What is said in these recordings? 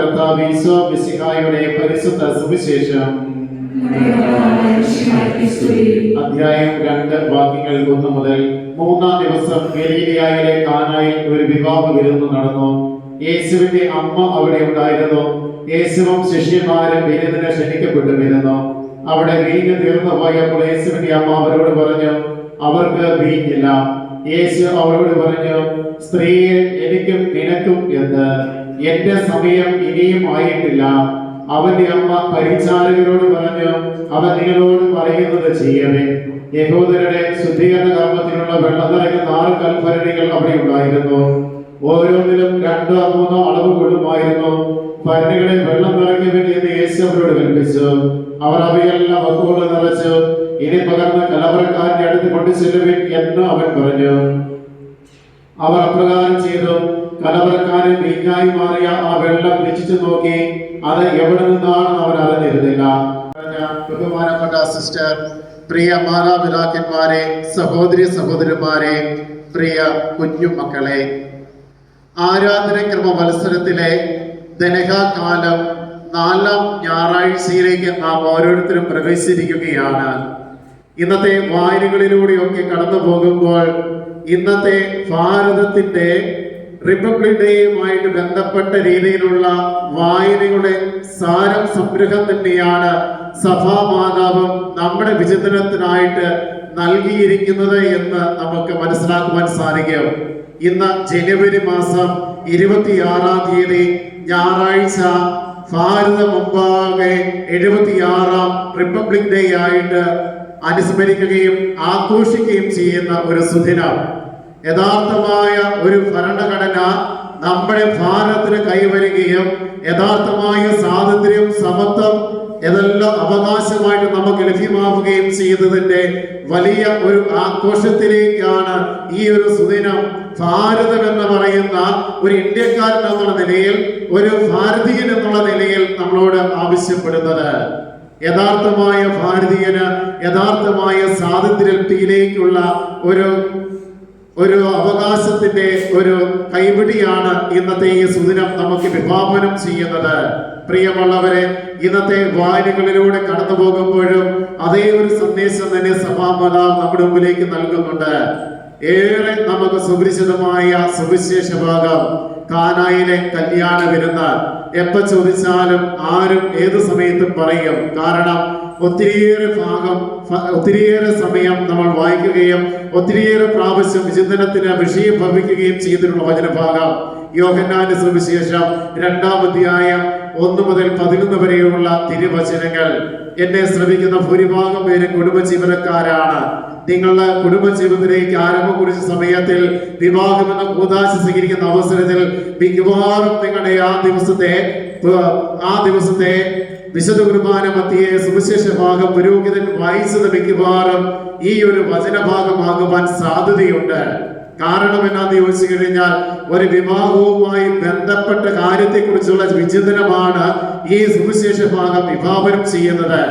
കർത്താവ് ഈശോ മിശിഹായുടെ പരിശുദ്ധ സുവിശേഷം. അധ്യായം രണ്ട് വാക്യങ്ങൾ ഒന്ന് മുതൽ മൂന്നാം ദിവസം ഗലീലിയായിലെ കാനായിൽ ഒരു വിവാഹ വിരുന്ന് നടന്നു. യേശുവിന്റെ അമ്മ അവിടെ ഉണ്ടായിരുന്നു. യേശുവും ശിഷ്യന്മാരും വിരുന്നിന് ക്ഷണിക്കപ്പെട്ടുമിരുന്നു. അവിടെ വീഞ്ഞ് തീർന്നു പോയപ്പോൾ യേശുവിന്റെ അമ്മ അവരോട് പറഞ്ഞു അവർക്ക് വീഞ്ഞില്ല. യേശു അവരോട് പറഞ്ഞു സ്ത്രീയെ എനിക്കും നിനക്കും എന്ന് എന്റെ സമയം ഇനിയും ആയിട്ടില്ല. അവന്റെ അമ്മ പരിചാരകരോട് പറഞ്ഞു അവൻ നിങ്ങളോട് പറയുന്നത് ചെയ്യണേ. യഹൂദരുടെ ശുദ്ധീകരണ കർമ്മത്തിനുള്ള വെള്ളം നിറയുന്ന ആറ് കൽഭരണികൾ അവിടെ ഉണ്ടായിരുന്നു. ഓരോന്നിലും രണ്ടോ മൂന്നോ അളവ് കൊള്ളുമായിരുന്നു. ഭരണികളെ വെള്ളം നിറയ്ക്കാൻ വേണ്ടി എന്ന് യേശു അവരോട് കൽപ്പിച്ചു. അവർ അവയെല്ലാം വക്കുകൊണ്ട് നിറച്ച് ഇനി പകർന്ന് കലവറക്കാരന്റെ അടുത്ത് കൊണ്ടു ചെല്ലുവിൻ എന്ന് അവൻ പറഞ്ഞു. അവർ അപ്രകാരം ചെയ്തു. കലവറക്കാരൻ വീഞ്ഞായി മാറിയ ആ വെള്ളം രക്ഷിച്ചു നോക്കി അത് എവിടെ നിന്നാണെന്ന് അവൻ അറിഞ്ഞിരുന്നില്ല. ബഹുമാനപ്പെട്ട സിസ്റ്റർ പ്രിയ മാതാപിതാക്കന്മാരെ സഹോദരി സഹോദരന്മാരെ പ്രിയ കുഞ്ഞുമക്കളെ ആരാധനക്രമ മത്സരത്തിലെ ദനഹാകാലം നാലാം ഞായറാഴ്ചയിലേക്ക് നാം ഓരോരുത്തരും പ്രവേശിച്ചിരിക്കുകയാണ്. ഇന്നത്തെ വായനകളിലൂടെയൊക്കെ കടന്നു പോകുമ്പോൾ ഇന്നത്തെ ഭാരതത്തിന്റെ റിപ്പബ്ലിക് ഡേയുമായിട്ട് ബന്ധപ്പെട്ട രീതിയിലുള്ള വായനയുടെ സാരം സംഗ്രഹം തന്നെയാണ് സഭാമാതാവും നമ്മുടെ വിചിന്തനത്തിനായിട്ട് നൽകിയിരിക്കുന്നത് എന്ന് നമുക്ക് മനസ്സിലാക്കുവാൻ സാധിക്കും. ഇന്ന് ജനുവരി മാസം ഇരുപത്തിയാറാം തീയതി ഞായറാഴ്ച ഭാരത മുമ്പാകെ എഴുപത്തിയാറാം റിപ്പബ്ലിക് ഡേ ആയിട്ട് അനുസ്മരിക്കുകയും ആഘോഷിക്കുകയും ചെയ്യുന്ന ഒരു സുദിനം. യഥാർത്ഥമായ ഒരു ഭരണഘടന നമ്മുടെ ഭാരതത്തിന് കൈവരികയും യഥാർത്ഥമായ സ്വാതന്ത്ര്യം സമത്വം ഇതെല്ലാം അവകാശമായിട്ട് നമുക്ക് ലഭ്യമാവുകയും ചെയ്തതിന്റെ വലിയ ഒരു ആഘോഷത്തിലേക്കാണ് ഈ ഒരു സുദിനം ഭാരതം എന്ന് പറയുന്ന ഒരു ഇന്ത്യക്കാരൻ എന്നുള്ള നിലയിൽ ഒരു ഭാരതീയൻ എന്നുള്ള നിലയിൽ നമ്മളോട് ആവശ്യപ്പെടുന്നത്. യഥാർത്ഥമായ ഭാരതീയന് യഥാർത്ഥമായ സ്വാതന്ത്ര്യത്തിലേക്കുള്ള ഒരു ഒരു അവകാശത്തിന്റെ ഒരു കൈപിടിയാണ് ഇന്നത്തെ ഈ സുദിനം നമുക്ക് വിഭാവനം ചെയ്യുന്നത്. പ്രിയമുള്ളവരെ ഇന്നത്തെ വായനകളിലൂടെ കടന്നു പോകുമ്പോഴും അതേ ഒരു സന്ദേശം തന്നെ സഭാമതാവ് നമ്മുടെ മുമ്പിലേക്ക് നൽകുന്നുണ്ട്. ഏറെ നമുക്ക് സുപരിചിതമായ സുവിശേഷ ഭാഗം കാനായിലെ കല്യാണ വിരുന്ന്. എപ്പോ ചോദിച്ചാലും ആരും ഏത് സമയത്തും പറയും. കാരണം ഒത്തിരിയേറെ ഭാഗം ഒത്തിരിയേറെ സമയം നമ്മൾ വായിക്കുകയും ഒത്തിരിയേറെ പ്രാവശ്യം വിചിന്തനത്തിന് വിഷയം ഭവിക്കുകയും ചെയ്തിട്ടുള്ള വചനഭാഗം. യോഹന്നാന്റെ സുവിശേഷം രണ്ടാം അധ്യായം ഒന്ന് മുതൽ പതിനൊന്ന് വരെയുള്ള തിരുവചനങ്ങൾ. എന്നെ ശ്രമിക്കുന്ന ഭൂരിഭാഗം പേരും കുടുംബജീവനക്കാരാണ്. നിങ്ങളുടെ കുടുംബജീവിതത്തിലേക്ക് ആരംഭം കുറിച്ച സമയത്തിൽ വിവാഹം എന്ന കൂതാശ സ്വീകരിക്കുന്ന അവസരത്തിൽ മിക്കവാറും നിങ്ങളുടെ ആ ദിവസത്തെ ആ ദിവസത്തെ വിശുദ്ധ കുർബാന മധ്യയെ സുവിശേഷ ഭാഗം പുരോഹിതൻ വായിച്ചത് മിക്കവാറും ഈ ഒരു വചനഭാഗമാകുവാൻ സാധ്യതയുണ്ട്. കാരണം എന്നാന്ന് ചോദിച്ചു കഴിഞ്ഞാൽ ഒരു വിവാഹവുമായി ബന്ധപ്പെട്ട കാര്യത്തെക്കുറിച്ചുള്ള വിചിന്തനമാണ് ഈ സുവിശേഷ ഭാഗം വിഭാവനം ചെയ്യുന്നത്.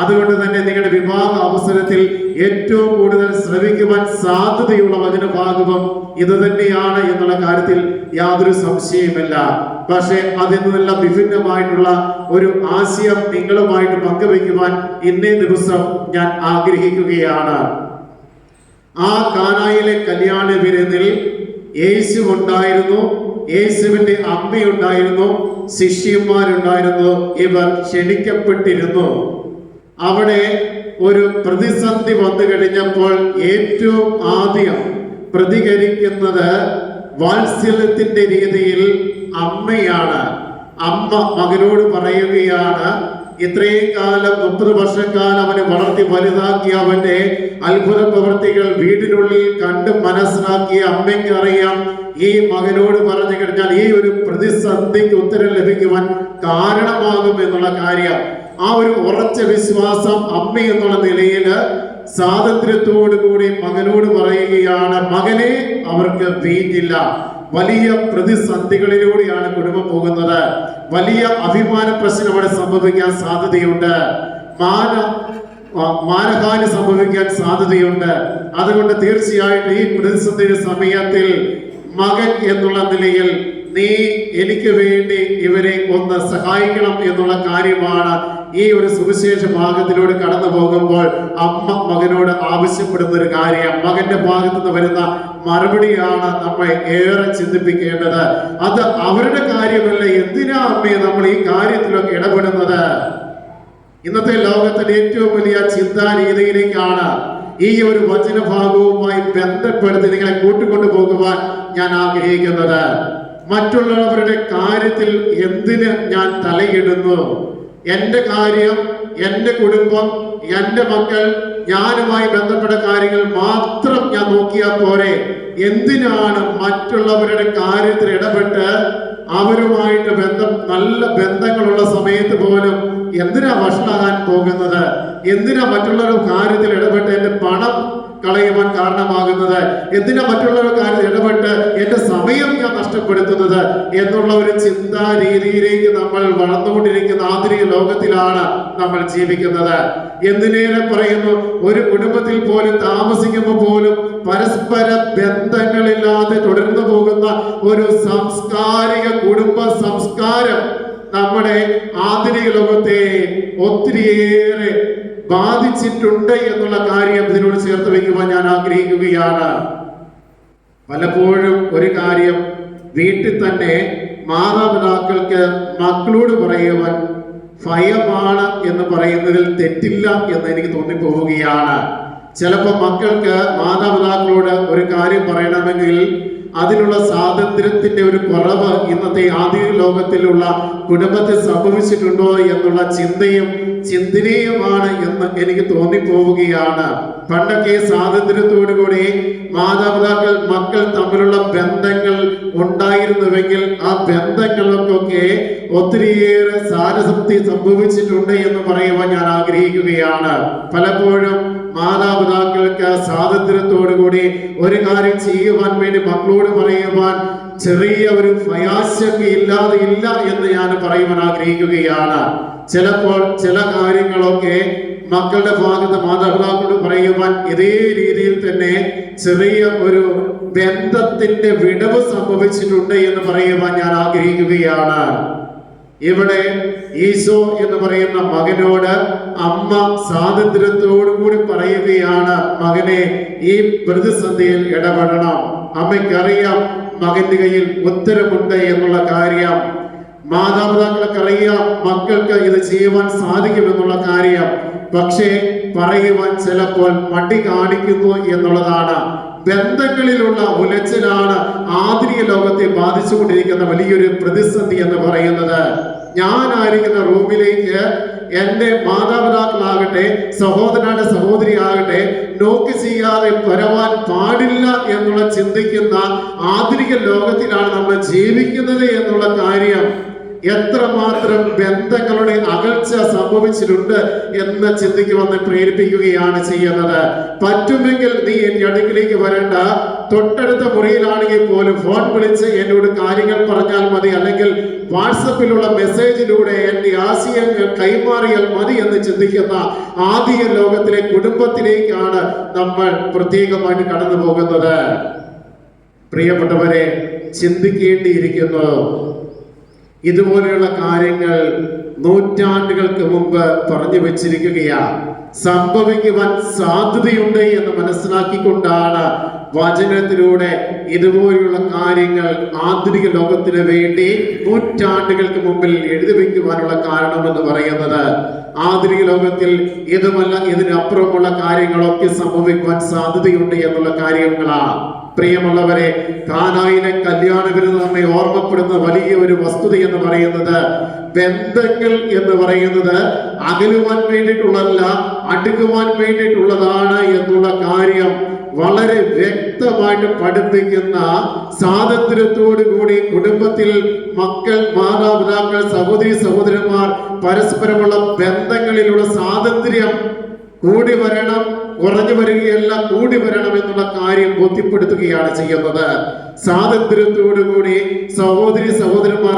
അതുകൊണ്ട് തന്നെ നിങ്ങളുടെ വിവാഹ അവസരത്തിൽ ഏറ്റവും കൂടുതൽ ശ്രമിക്കുവാൻ സാധ്യതയുള്ള വചനഭാഗവും ഇത് തന്നെയാണ് എന്നുള്ള കാര്യത്തിൽ യാതൊരു സംശയമില്ല പക്ഷേ അതിൽ നിന്നെല്ലാം വിഭിന്നമായിട്ടുള്ള ഒരു ആശയം നിങ്ങളുമായിട്ട് പങ്കുവയ്ക്കുവാൻ ഇന്നേ ദിവസം ഞാൻ ആഗ്രഹിക്കുകയാണ്. ആ കാനായിലെ കല്യാണ വിരുന്നിൽ യേശു ഉണ്ടായിരുന്നു യേശുവിന്റെ അമ്മയുണ്ടായിരുന്നു ശിഷ്യന്മാരുണ്ടായിരുന്നു ഇവർ ക്ഷണിക്കപ്പെട്ടിരുന്നു. അവിടെ ഒരു പ്രതിസന്ധി വന്നു കഴിഞ്ഞപ്പോൾ ഏറ്റവും ആദ്യം പ്രതികരിക്കുന്നത് വാത്സല്യത്തിന്റെ രീതിയിൽ അമ്മയാണ്. അമ്മ മകനോട് പറയുകയാണ് ഇത്രയും കാലം മുപ്പത് വർഷക്കാലം അവനെ വളർത്തി വലുതാക്കിയ അവന്റെ അത്ഭുത പ്രവൃത്തികൾ വീടിനുള്ളിൽ കണ്ട് മനസ്സിലാക്കിയ അമ്മയ്ക്ക് അറിയാം. ഈ മകനോട് പറഞ്ഞു കഴിഞ്ഞാൽ ഈ ഒരു പ്രതിസന്ധിക്ക് ഉത്തരം ലഭിക്കുവാൻ കാരണമാകും എന്നുള്ള കാര്യം. ആ ഒരു ഉറച്ച വിശ്വാസം അമ്മ എന്നുള്ള നിലയിൽ സ്വാതന്ത്ര്യത്തോടു കൂടി മകനോട് പറയുകയാണ് മകനെ അവർക്ക് വീഞ്ഞില്ല. വലിയ പ്രതിസന്ധികളിലൂടെയാണ് കുടുംബം പോകുന്നത്. വലിയ അഭിമാന പ്രശ്നം അവിടെ സംഭവിക്കാൻ സാധ്യതയുണ്ട്. മാന മാനഹാനി സംഭവിക്കാൻ സാധ്യതയുണ്ട്. അതുകൊണ്ട് തീർച്ചയായിട്ടും ഈ പ്രതിസന്ധിയുടെ സമയത്തിൽ മകൻ എന്നുള്ള നിലയിൽ നീ എനിക്ക് വേണ്ടി ഇവരെ ഒന്ന് സഹായിക്കണം എന്നുള്ള കാര്യമാണ് ഈ ഒരു സുവിശേഷ ഭാഗത്തിലൂടെ കടന്നു പോകുമ്പോൾ അമ്മ മകനോട് ആവശ്യപ്പെടുന്ന ഒരു കാര്യം. മകന്റെ ഭാഗത്തു നിന്ന് വരുന്ന മറുപടിയാണ് നമ്മെ ഏറെ ചിന്തിപ്പിക്കേണ്ടത്. അത് അവരുടെ കാര്യമല്ല എന്തിനാ അമ്മയെ നമ്മൾ ഈ കാര്യത്തിലൊക്കെ ഇടപെടുന്നത്? ഇന്നത്തെ ലോകത്തിന്റെ ഏറ്റവും വലിയ ചിന്താ രീതിയിലേക്കാണ് ഈ ഒരു വചനഭാഗവുമായി ബന്ധപ്പെടുത്തി നിങ്ങളെ കൂട്ടിക്കൊണ്ടു പോകുവാൻ ഞാൻ ആഗ്രഹിക്കുന്നത്. മറ്റുള്ളവരുടെ കാര്യത്തിൽ എന്തിന് ഞാൻ തലയിടുന്നു? എന്റെ കാര്യം എന്റെ കുടുംബം എന്റെ മക്കൾ ഞാനുമായി ബന്ധപ്പെട്ട കാര്യങ്ങൾ മാത്രം ഞാൻ നോക്കിയാൽ പോരെ. എന്തിനാണ് മറ്റുള്ളവരുടെ കാര്യത്തിൽ ഇടപെട്ട് അവരുമായിട്ട് ബന്ധം നല്ല ബന്ധങ്ങളുള്ള സമയത്ത് പോലും എന്തിനാ വഷളാകാൻ പോകുന്നത്? എന്തിനാ മറ്റുള്ളവരുടെ കാര്യത്തിൽ ഇടപെട്ട് എന്റെ പണം കളയുവാൻ കാരണമാകുന്നത്? എന്തിനാ മറ്റുള്ളവരുടെ കാര്യം ഇടപെട്ട് എന്റെ സമയം ഞാൻ നഷ്ടപ്പെടുത്തുന്നത്? എന്നുള്ള ഒരു ചിന്താ രീതിയിലേക്ക് നമ്മൾ വളർന്നുകൊണ്ടിരിക്കുന്ന ആധുനിക ലോകത്തിലാണ് നമ്മൾ ജീവിക്കുന്നത്. എന്തിനേറെ പറയുന്നു? ഒരു കുടുംബത്തിൽ പോലും താമസിക്കുമ്പോൾ പോലും പരസ്പര ബന്ധങ്ങളില്ലാതെ തുടർന്നു പോകുന്ന ഒരു സാംസ്കാരിക കുടുംബ സംസ്കാരം നമ്മുടെ ആധുനിക ലോകത്തെ ഒത്തിരിയേറെ ബാധിച്ചിട്ടുണ്ട് എന്നുള്ള കാര്യം ഇതിനോട് ചേർത്ത് വയ്ക്കുവാൻ ഞാൻ ആഗ്രഹിക്കുകയാണ്. പലപ്പോഴും ഒരു കാര്യം വീട്ടിൽ തന്നെ മാതാപിതാക്കൾക്ക് മക്കളോട് പറയുവാൻ ഭയമാണ് എന്ന് പറയുന്നതിൽ തെറ്റില്ല എന്ന് എനിക്ക് തോന്നിപ്പോവുകയാണ്. ചിലപ്പോൾ മക്കൾക്ക് മാതാപിതാക്കളോട് ഒരു കാര്യം പറയണമെങ്കിൽ അതിനുള്ള സ്വാതന്ത്ര്യത്തിന്റെ ഒരു കുറവ് ഇന്നത്തെ ആധുനിക ലോകത്തിലുള്ള കുടുംബത്തിൽ സംഭവിച്ചിട്ടുണ്ടോ എന്നുള്ള ചിന്തയും ചിന്തനീയമാണ് എന്ന് എനിക്ക് തോന്നിപ്പോവുകയാണ്. പണ്ടൊക്കെ സ്വാതന്ത്ര്യത്തോടു കൂടി മാതാപിതാക്കൾ മക്കൾ തമ്മിലുള്ള ബന്ധങ്ങൾ ഉണ്ടായിരുന്നുവെങ്കിൽ ആ ബന്ധങ്ങൾക്കൊക്കെ ഒത്തിരിയേറെ സാരസക്തി സംഭവിച്ചിട്ടുണ്ട് എന്ന് പറയുവാൻ ഞാൻ ആഗ്രഹിക്കുകയാണ്. പലപ്പോഴും മാതാപിതാക്കൾക്ക് സ്വാതന്ത്ര്യത്തോടു കൂടി ഒരു കാര്യം ചെയ്യുവാൻ വേണ്ടി മക്കളോട് പറയുവാൻ ചെറിയ ഒരു ഭയാശങ്ക ഇല്ലാതെ ഇല്ല എന്ന് ഞാൻ പറയുവാൻ ആഗ്രഹിക്കുകയാണ്. ചിലപ്പോൾ ചില കാര്യങ്ങളൊക്കെ മക്കളുടെ ഭാഗത്ത് മാതാപിതാക്കളോട് പറയുവാൻ ഇതേ രീതിയിൽ തന്നെ ചെറിയ ഒരു ബന്ധത്തിന്റെ വിടവ് സംഭവിച്ചിട്ടുണ്ട് എന്ന് പറയുവാൻ ഞാൻ ആഗ്രഹിക്കുകയാണ്. ഇവിടെ ഈശോ എന്ന് പറയുന്ന മകനോട് അമ്മ സ്വാതന്ത്ര്യത്തോടു കൂടി പറയുകയാണ് മകനെ ഈ പ്രതിസന്ധിയിൽ ഇടപെടണം. അമ്മയ്ക്കറിയാം മകന്റെ കയ്യിൽ ഉത്തരമുണ്ട് എന്നുള്ള കാര്യം. മാതാപിതാക്കൾക്കറിയാം മക്കൾക്ക് ഇത് ചെയ്യുവാൻ സാധിക്കുമെന്നുള്ള കാര്യം. പക്ഷേ പറയുവാൻ ചിലപ്പോൾ മടി കാണിക്കുന്നു എന്നുള്ളതാണ്. ബന്ധങ്ങളിലുള്ള ഉലച്ചിലാണ് ആധുനിക ലോകത്തെ ബാധിച്ചുകൊണ്ടിരിക്കുന്ന വലിയൊരു പ്രതിസന്ധി എന്ന് പറയുന്നത്. ഞാനായിരിക്കുന്ന റൂമിലേക്ക് എന്റെ മാതാപിതാക്കളാകട്ടെ സഹോദരനാണ് സഹോദരി ആകട്ടെ നോക്ക് ചെയ്യാതെ വരവാൻ പാടില്ല എന്നുള്ള ചിന്തിക്കുന്ന ആധുനിക ലോകത്തിലാണ് നമ്മൾ ജീവിക്കുന്നത് എന്നുള്ള കാര്യം എത്രമാത്രം ബന്ധങ്ങളുടെ അകൽച്ച സംഭവിച്ചിട്ടുണ്ട് എന്ന് ചിന്തിക്കുവാൻ പ്രേരിപ്പിക്കുകയാണ് ചെയ്യുന്നത്. പറ്റുമെങ്കിൽ നീ എന്റെ അടുക്കിലേക്ക് വരണ്ട. തൊട്ടടുത്ത മുറിയിലാണെങ്കിൽ പോലും ഫോൺ വിളിച്ച് എന്നോട് കാര്യങ്ങൾ പറഞ്ഞാൽ മതി. അല്ലെങ്കിൽ വാട്സപ്പിലുള്ള മെസ്സേജിലൂടെ എന്റെ ആശയങ്ങൾ കൈമാറിയാൽ മതി എന്ന് ചിന്തിക്കുന്ന ആദ്യ ലോകത്തിലെ കുടുംബത്തിലേക്കാണ് നമ്മൾ പ്രത്യേകമായിട്ട് കടന്നു പോകുന്നത്. പ്രിയപ്പെട്ടവരെ ചിന്തിക്കേണ്ടിയിരിക്കുന്നു. ഇതുപോലെയുള്ള കാര്യങ്ങൾ നൂറ്റാണ്ടുകൾക്ക് മുമ്പ് പറഞ്ഞു വെച്ചിരിക്കുകയാണ്. സംഭവിക്കുവാൻ സാധ്യതയുണ്ട് എന്ന് മനസ്സിലാക്കിക്കൊണ്ടാണ് വചനത്തിലൂടെ ഇതുപോലെയുള്ള കാര്യങ്ങൾ ആധുനിക ലോകത്തിന് വേണ്ടി നൂറ്റാണ്ടുകൾക്ക് മുമ്പിൽ എഴുതി വയ്ക്കുവാനുള്ള കാരണം എന്ന് പറയുന്നത് ആധുനിക ലോകത്തിൽ ഇതുമല്ല ഇതിനപ്പുറമുള്ള കാര്യങ്ങളൊക്കെ സംഭവിക്കുവാൻ സാധ്യതയുണ്ട് എന്നുള്ള കാര്യങ്ങളാണ് പ്രിയമുള്ളവരെ കാനായിലെ കല്യാണ വിരുന്ന് നമ്മെ ഓർമ്മപ്പെടുന്ന വലിയ ഒരു വസ്തുത എന്ന് പറയുന്നത് ബന്ധങ്ങൾ എന്ന് പറയുന്നത് അകലുവാൻ വേണ്ടിയിട്ടുള്ളതല്ല അടുക്കുവാൻ വേണ്ടിയിട്ടുള്ളതാണ് എന്നുള്ള കാര്യം വളരെ വ്യക്തമായിട്ട് പഠിപ്പിക്കുന്ന സ്വാതന്ത്ര്യത്തോടു കൂടി കുടുംബത്തിൽ മക്കൾ മാതാപിതാക്കൾ സഹോദരി സഹോദരന്മാർ പരസ്പരമുള്ള ബന്ധങ്ങളിലുള്ള സ്വാതന്ത്ര്യം കൂടി വരണം കുറഞ്ഞു വരികയല്ല കൂടി വരണം എന്നുള്ള കാര്യം ബോധ്യപ്പെടുത്തുകയാണ് ചെയ്യുന്നത്. സ്വാതന്ത്ര്യത്തോടുകൂടി സഹോദരി സഹോദരന്മാർ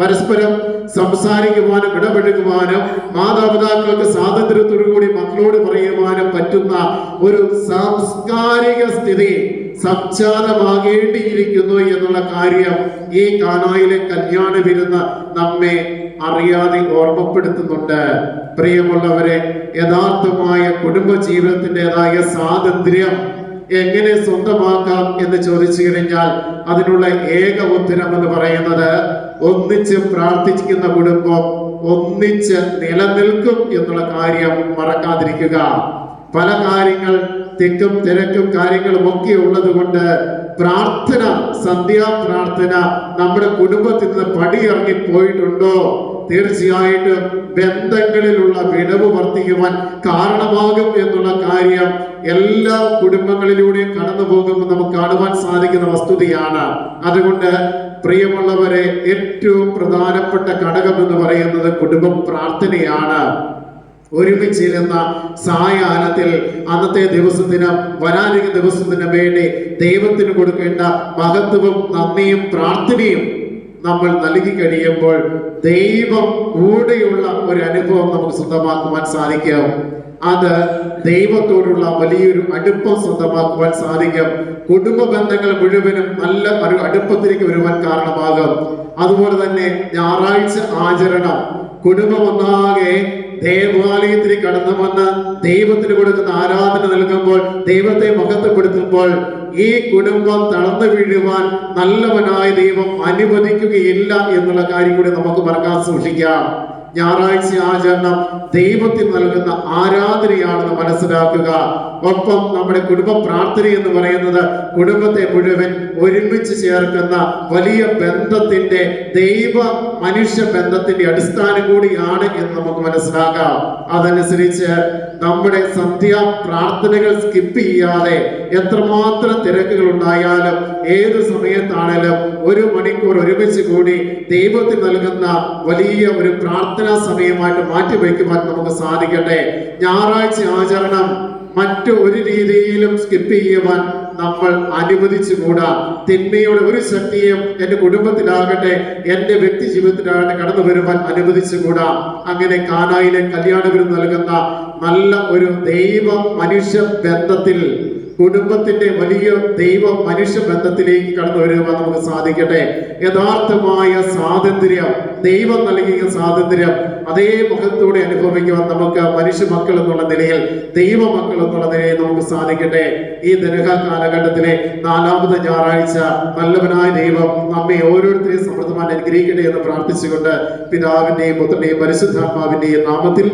പരസ്പരം സംസാരിക്കുവാനും ഇടപെടുക്കുവാനും മാതാപിതാക്കൾക്ക് സ്വാതന്ത്ര്യത്തോടു കൂടി മക്കളോട് പറയുവാനും പറ്റുന്ന ഒരു സാംസ്കാരിക സ്ഥിതി സംജാതമാകേണ്ടിയിരിക്കുന്നു എന്നുള്ള കാര്യം ഈ കാനായിലെ കല്യാണ വിരുന്ന് നമ്മെ അറിയാതെ ഓർമ്മപ്പെടുത്തുന്നുണ്ട്. പ്രിയമുള്ളവരെ യഥാർത്ഥമായ കുടുംബ ജീവിതത്തിന്റെതായ സ്വാതന്ത്ര്യം എങ്ങനെ സ്വന്തമാക്കാം എന്ന് ചോദിച്ചു കഴിഞ്ഞാൽ അതിനുള്ള ഏക ഉത്തരം എന്ന് പറയുന്നത് ഒന്നിച്ച് പ്രാർത്ഥിക്കുന്ന കുടുംബം ഒന്നിച്ച് നിലനിൽക്കും എന്നുള്ള കാര്യം മറക്കാതിരിക്കുക. പല കാര്യങ്ങൾ തിക്കും തിരക്കും കാര്യങ്ങളും ഒക്കെ ഉള്ളത് കൊണ്ട് പ്രാർത്ഥന സന്ധ്യാ പ്രാർത്ഥന നമ്മുടെ കുടുംബത്തിൽ നിന്ന് പടിയിറങ്ങി പോയിട്ടുണ്ടോ? തീർച്ചയായിട്ടും ബന്ധങ്ങളിലുള്ള വിടവ് വർദ്ധിക്കുവാൻ കാരണമാകും എന്നുള്ള കാര്യം എല്ലാ കുടുംബങ്ങളിലൂടെയും കടന്നു പോകുമ്പോൾ നമുക്ക് കാണുവാൻ സാധിക്കുന്ന വസ്തുതയാണ്. അതുകൊണ്ട് പ്രിയമുള്ളവരെ ഏറ്റവും പ്രധാനപ്പെട്ട ഘടകം എന്ന് പറയുന്നത് കുടുംബ പ്രാർത്ഥനയാണ്. ഒരുമിച്ചിരുന്ന സായാഹ്നത്തിൽ അന്നത്തെ ദിവസത്തിന് വരാനിക ദിവസത്തിന് വേണ്ടി ദൈവത്തിന് കൊടുക്കേണ്ട മഹത്വവും നന്ദിയും പ്രാർത്ഥനയും നമ്മൾ നൽകി കഴിയുമ്പോൾ ദൈവം കൂടെയുള്ള ഒരു അനുഭവം നമുക്ക് സ്വന്തമാക്കുവാൻ സാധിക്കും. അത് ദൈവത്തോടുള്ള വലിയൊരു അടുപ്പം സ്വന്തമാക്കുവാൻ സാധിക്കും. കുടുംബ ബന്ധങ്ങൾ മുഴുവനും നല്ല ഒരു അടുപ്പത്തിലേക്ക് വരുവാൻ കാരണമാകും. അതുപോലെ തന്നെ ഞായറാഴ്ച ആചരണം. കുടുംബം ഒന്നാകെ ദേവാലയത്തിൽ കടന്നു വന്ന് ദൈവത്തിന് കൊടുക്കുന്ന ആരാധന നൽകുമ്പോൾ ദൈവത്തെ മഹത്വപ്പെടുത്തുമ്പോൾ ഈ കുടുംബം തളർന്നു വീഴുവാൻ നല്ലവനായ ദൈവം അനുവദിക്കുകയില്ല എന്നുള്ള കാര്യം കൂടി നമുക്ക് മറക്കാൻ സൂക്ഷിക്കാം. ഞായറാഴ്ച ആചരണം. ദൈവത്തിന് നൽകുന്ന ആരാധനയാണെന്ന് മനസ്സിലാക്കുക. ഒപ്പം നമ്മുടെ കുടുംബ പ്രാർത്ഥന എന്ന് പറയുന്നത് കുടുംബത്തെ മുഴുവൻ ഒരുമിച്ച് ചേർക്കുന്ന വലിയ ബന്ധത്തിന്റെ ദൈവ മനുഷ്യ ബന്ധത്തിന്റെ അടിസ്ഥാനം കൂടിയാണ് എന്ന് നമുക്ക് മനസ്സിലാക്കാം. അതനുസരിച്ച് നമ്മുടെ സന്ധ്യ പ്രാർത്ഥനകൾ സ്കിപ്പ് ചെയ്യാതെ എത്രമാത്രം തിരക്കുകൾ ഉണ്ടായാലും ഏത് സമയത്താണേലും ഒരു മണിക്കൂർ ഒരുമിച്ച് കൂടി ദൈവത്തിന് നൽകുന്ന വലിയ ഒരു പ്രാർത്ഥനാ സമയമായിട്ട് മാറ്റി വയ്ക്കുവാൻ നമുക്ക് സാധിക്കട്ടെ. ഞായറാഴ്ച ആചരണം. മറ്റു ഒരു രീതിയിലും സ്കിപ്പ് ചെയ്യുവാൻ നമ്മൾ അനുവദിച്ചുകൂടാ. തിന്മയുടെ ഒരു ശക്തിയും എന്റെ കുടുംബത്തിലാകട്ടെ എന്റെ വ്യക്തി ജീവിതത്തിലാകട്ടെ കടന്നു വരുവാൻ അനുവദിച്ചുകൂടാ. അങ്ങനെ കാനായിലെ കല്യാണവരും നൽകുന്ന നല്ല ഒരു ദൈവ മനുഷ്യ ബന്ധത്തിൽ കുടുംബത്തിന്റെ വലിയ ദൈവ മനുഷ്യ ബന്ധത്തിലേക്ക് കടന്നു വരുവാൻ നമുക്ക് സാധിക്കട്ടെ. യഥാർത്ഥമായ സ്വാതന്ത്ര്യം ദൈവം നൽകിയ സ്വാതന്ത്ര്യം അതേ മുഖത്തോടെ അനുഭവിക്കുവാൻ നമുക്ക് മനുഷ്യ മക്കൾ എന്നുള്ള നിലയിൽ ദൈവ മക്കൾ എന്നുള്ള നിലയിൽ നമുക്ക് സാധിക്കട്ടെ. ഈ ദരഹ കാലഘട്ടത്തിലെ നാലാമത് ഞായറാഴ്ച നല്ലവനായ ദൈവം നമ്മെ ഓരോരുത്തരെയും സമൃദ്ധമായി അനുഗ്രഹിക്കട്ടെ എന്ന് പ്രാർത്ഥിച്ചുകൊണ്ട് പിതാവിന്റെയും പുത്രന്റെയും പരിശുദ്ധാത്മാവിന്റെയും നാമത്തിൽ